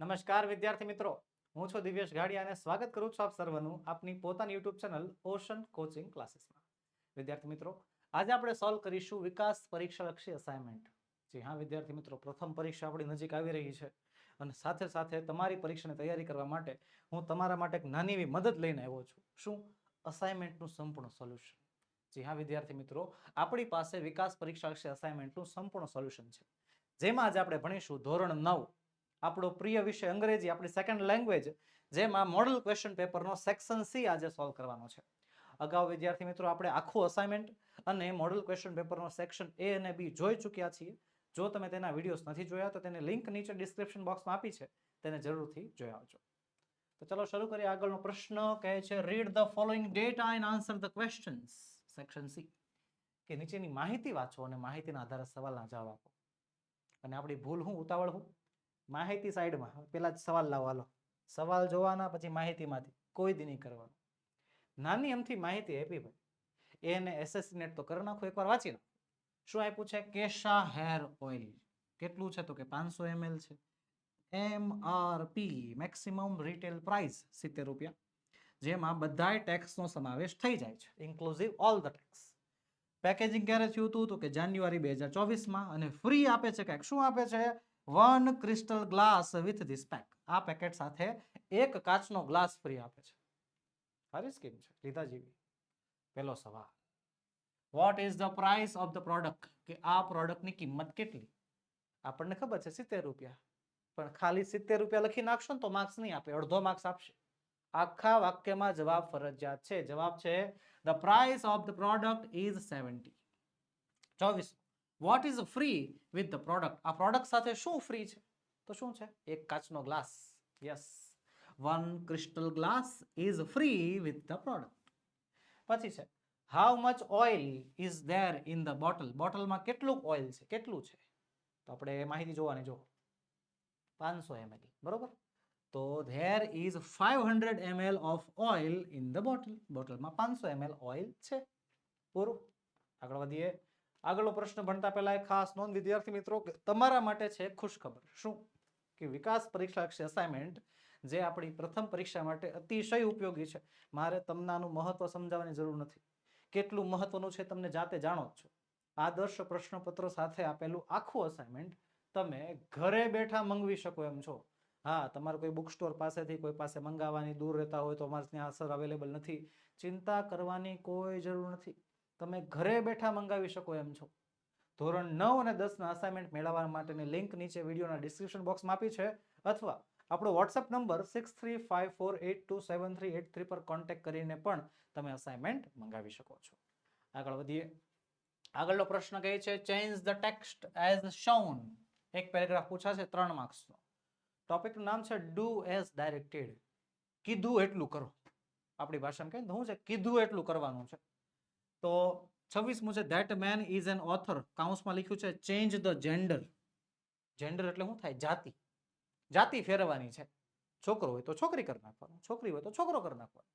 નમસ્કાર વિદ્યાર્થી મિત્રો. હું છું દિવ્યેશ ગાડિયા અને સ્વાગત કરું છું આપ સર્વનું આપની પોતાની યુટ્યુબ ચેનલ ઓશન કોચિંગ ક્લાસીસમાં. વિદ્યાર્થી મિત્રો, આજે આપણે સોલ્વ કરીશું વિકાસ પરીક્ષાલક્ષી અસાઇનમેન્ટ જી હા, વિદ્યાર્થી મિત્રો, પ્રથમ પરીક્ષા આપણી નજીક આવી રહી છે અને સાથે સાથે તમારી પરીક્ષાની તૈયારી કરવા માટે હું તમારા માટે એક નાની એવી મદદ લઈને આવ્યો છું. શું? અસાઇનમેન્ટનું સંપૂર્ણ સોલ્યુશન જી હા, વિદ્યાર્થી મિત્રો, આપણી પાસે વિકાસ પરીક્ષાલક્ષી અસાઇનમેન્ટનું સંપૂર્ણ સોલ્યુશન છે. જેમાં આજે આપણે ભણીશું ધોરણ નવ. આપણો પ્રિય વિષય અંગ્રેજી, આપણી સેકન્ડ લેંગ્વેજ જેમાં મોડલ ક્વેશ્ચન પેપરનો સેક્શન સી આજે સોલ્વ કરવાનો છે. અગાઉ વિદ્યાર્થી મિત્રો, આપણે આખું અસાઇનમેન્ટ અને મોડલ ક્વેશ્ચન પેપરનો સેક્શન એ અને બી જોઈ ચૂક્યા છીએ. જો તમે તેના વિડીયોઝ નથી જોયા, તો તેને લિંક નીચે ડિસ્ક્રિપ્શન બોક્સમાં આપી છે. તેને જરૂરથી જોઈ આવજો. તો ચલો શરૂ કરીએ. આગળનો પ્રશ્ન કહે છે read the following data and answer the questions section C કે નીચેની માહિતી વાંચો અને માહિતીના આધારે સવાલના જવાબ આપો. અને આપણી ભૂલ હું ઉતાવળ હું? માહિતી સાઈડમાં, પેલા જ સવાલ લાવવાનો સવાલ જોવાના, પછી માહિતીમાંથી કોઈ દી નહીં કરવાનું. નાની એમથી માહિતી આપી ભાઈ. એને એસએસસી નેટ તો કરી નાખો, એકવાર વાંચી નાખો. શું આપ્યું છે? Kesha hair oil. કેટલું છે તો કે પાંચસો એમએલ છે. M R P maximum retail price સિત્તેર રૂપિયા. જેમાં બધાય ટેક્સનો સમાવેશ થઈ જાય છે. Inclusive all the tax packaging ક્યારે થયું હતું? તો કે જાન્યુઆરી બે હજાર ચોવીસમાં. અને ફ્રી આપે છે કંઈક શું આપે છે? One crystal glass with this pack આ પેકેટ સાથે એક કાચનો ગ્લાસ ફ્રી આપે છે. સારી સ્કીમ છે? લીધા જેવી. પહેલો સવાલ. What is the price of the product કે આ પ્રોડક્ટની કિંમત કેટલી? આપણને ખબર છે સિત્તેર રૂપિયા. પણ ખાલી સિત્તેર રૂપિયા લખી નાખશો ને તો માર્ક્સ નહીં આપે, અડધો માર્ક્સ આપશે. આખા વાક્યમાં જવાબ ફરજિયાત છે. જવાબ છે the price of the product is seventy ચોવીસ. What is free with the product આ પ્રોડક્ટ સાથે શું ફ્રી છે? તો શું છે? એક કાચનો glass yes one crystal glass is free with the product પછી છે how much oil is there in the bottle બોટલમાં કેટલું ઓઇલ છે? કેટલું છે? તો આપણે માહિતી જોવાની જો પાંચસો એમએલ બરોબર? તો there is five hundred ML of oil in the bottle બોટલમાં પાંચસો એમએલ ઓઇલ છે. પૂરું. આગળ વધીએ. આગળનો પ્રશ્ન ભણતા પહેલા એક ખાસ નોંધ. વિદ્યાર્થી મિત્રો તમારા માટે છે ખુશખબર. ખુશ ખબર શું? કે વિકાસ પરીક્ષા અસાઇનમેન્ટ જે આપણી પ્રથમ પરીક્ષા માટે અતિશય ઉપયોગી છે. મારે તમને આનું મહત્વ સમજાવવાની જરૂર નથી. કેટલું મહત્વનું છે તમને જાતે જાણો જ છો. આદર્શ પ્રશ્નપત્રો સાથે આપેલું આખું અસાઇનમેન્ટ તમે ઘરે બેઠા મંગવી શકો એમ છો. હા, તમારે કોઈ બુક સ્ટોર પાસેથી કોઈ પાસે મંગાવવાની, દૂર રહેતા હોય તો અમારે ત્યાં અસર અવેલેબલ નથી. ચિંતા કરવાની કોઈ જરૂર નથી. તમે ઘરે બેઠા મંગાવી શકો એમ છો. ધોરણ નવ અને દસના અસાઇનમેન્ટ મેળવવા માટેની લિંક નીચે વિડીયોના ડિસ્ક્રિપ્શન બોક્સમાં આપી છે. અથવા આપણો WhatsApp number six three five four eight two seven three eight three પર કોન્ટેક્ટ કરીને પણ તમે અસાઇનમેન્ટ મંગાવી શકો છો. આગળ વધીએ. આગળનો પ્રશ્ન કહે છે change the text as shown એક પેરેગ્રાફ પૂછાશે, ત્રણ માર્ક્સનો ટોપિકનું નામ છે ડુ એઝ ડાયરેક્ટેડ કીધું એટલું કરો. આપણી ભાષામાં કહે શું છે? કીધું એટલું કરવાનું છે. તો છવ્વીસમું છે that man is an author કાઉન્સમાં લખ્યું છે ચેન્જ ધ જેન્ડર જેન્ડર એટલે શું થાય? જાતિ. જાતિ ફેરવવાની છે. છોકરો હોય તો છોકરી કરી નાખવાનો. છોકરી હોય તો છોકરો કરી નાખવાનો.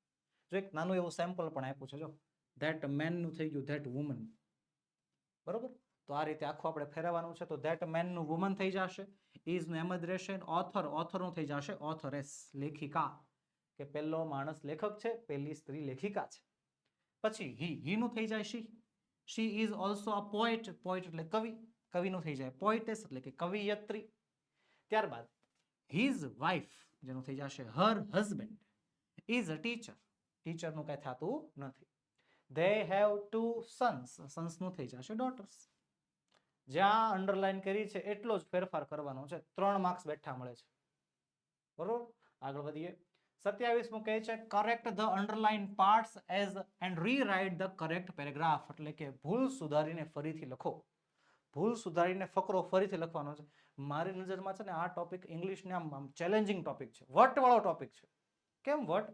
જો એક નાનું એવું સેમ્પલ પણ આપ્યું છે, જો. ધેટ મેનનું થઈ ગયું ધેટ વુમન બરોબર? તો આ રીતે આખું આપણે ફેરવવાનું છે, તો ધેટ મેનનું વુમન થઈ જશે. ઇઝનું એમ જ રહેશે. ઓથર ઓથરનું થઈ જશે. ઓથરેસ લેખિકા. કે પહેલો માણસ લેખક છે, પહેલી સ્ત્રી લેખિકા છે. પછી હી, હીનું થઈ જાય she. She is also a poet poet એટલે કવિ. કવિનું થઈ જાય પોએટેસ એટલે કે કવિયત્રી. ત્યારબાદ હિઝ વાઇફ જેનું થઈ જશે her husband is a teacher ટીચરનું કાંઈ થતું નથી. દે હેવ ટુ સન્સ સન્સનું થઈ જશે ડોટર્સ જ્યાં અંડરલાઈન કરી છે, એટલો જ ફેરફાર કરવાનો છે. ત્રણ માર્ક્સ બેઠા મળે છે. બરોબર? આગળ વધીએ. સત્યાવીસમું કહે છે correct the underline parts as and rewrite the correct paragraph એટલે કે ભૂલ સુધારીને ફરીથી લખો. ભૂલ સુધારીને ફકરો, ફરીથી લખવાનો છે. મારી નજરમાં છે ને આ ટોપિક ઇંગ્લિશને આમ આમ ચેલેન્જિંગ ટોપિક છે. વટવાળો ટોપિક છે. કેમ વટ?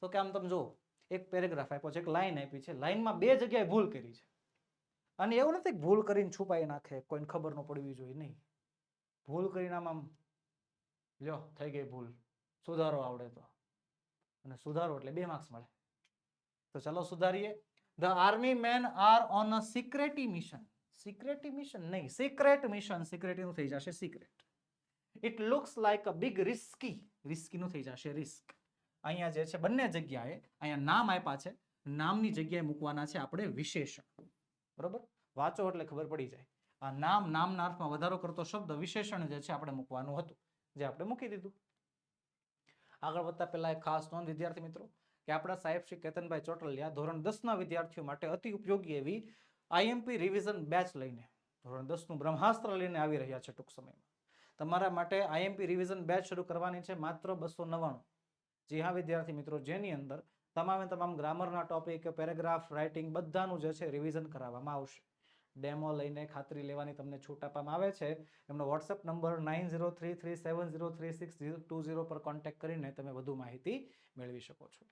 તો કે આમ તમે જુઓ, એક પેરેગ્રાફ આપ્યો છે, એક લાઇન આપી છે. લાઇનમાં બે જગ્યાએ ભૂલ કરી છે. અને એવું નથી ભૂલ કરીને છુપાઈ નાખે, કોઈને ખબર ન પડવી જોઈએ, નહીં. ભૂલ કરીને આમ આમ, લ્યો, થઈ ગઈ ભૂલ. સુધારો આવડે તો. અને સુધારો એટલે બે માર્ક્સ મળે. તો ચલો સુધારીએ. The army men are on a secrety mission secrety mission નહીં સિક્રેટ મિશન સિક્રેટી નું થઈ જશે secret it looks like a big risky રિસ્કીનું થઈ જશે રિસ્ક અહીંયા જે છે, બંને જગ્યાએ અહીંયા નામ આપ્યા છે. નામની જગ્યાએ મૂકવાના છે આપણે વિશેષણ. બરોબર? વાંચો એટલે ખબર પડી જાય. આ નામ, નામના અર્થમાં વધારો કરતો શબ્દ વિશેષણ જે છે, આપણે મૂકવાનું હતું. જે આપણે મૂકી દીધું. આગળ વધતા પહેલા એક ખાસ નોંધ, વિદ્યાર્થી મિત્રો, કે આપણા સાહેબ શ્રી કેતનભાઈ ચોટલિયા ધોરણ દસના વિદ્યાર્થીઓ માટે અતિ ઉપયોગી એવી આઈએમપી રિવિઝન બેચ લઈને, ધોરણ દસનું બ્રહ્માસ્ત્ર લઈને આવી રહ્યા છે ટૂંક સમયમાં. તમારા માટે આઈએમપી રિવિઝન બેચ શરૂ કરવાની છે માત્ર બસો નવ્વાણું. જી હા, વિદ્યાર્થી મિત્રો, જેની અંદર તમામે તમામ ગ્રામરના ટોપિક, પેરેગ્રાફ, રાઇટિંગ બધાનું જે છે રિવિઝન કરાવવામાં આવશે. ડેમો લઈને ખાતરી લેવાની તમને છૂટ આપવામાં આવે છે. એમનો WhatsApp number nine zero three three seven zero three six two zero પર કોન્ટેક્ટ કરીને તમે વધુ માહિતી મેળવી શકો છો.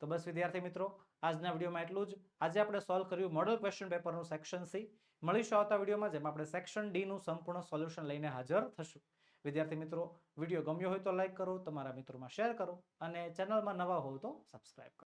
તો બસ વિદ્યાર્થી મિત્રો, આજના વિડીયોમાં એટલું જ. આજે આપણે સોલ્વ કર્યું મોડલ ક્વેશ્ચન પેપરનું સેક્શન સી મળીશું આવતા વિડીયોમાં જેમાં આપણે સેક્શન ડીનું સંપૂર્ણ સોલ્યુશન લઈને હાજર થશું. વિદ્યાર્થી મિત્રો, વીડિયો ગમ્યો હોય તો લાઇક કરો, તમારા મિત્રોમાં શેર કરો અને ચેનલમાં નવા હોવ તો સબસ્ક્રાઇબ કરો.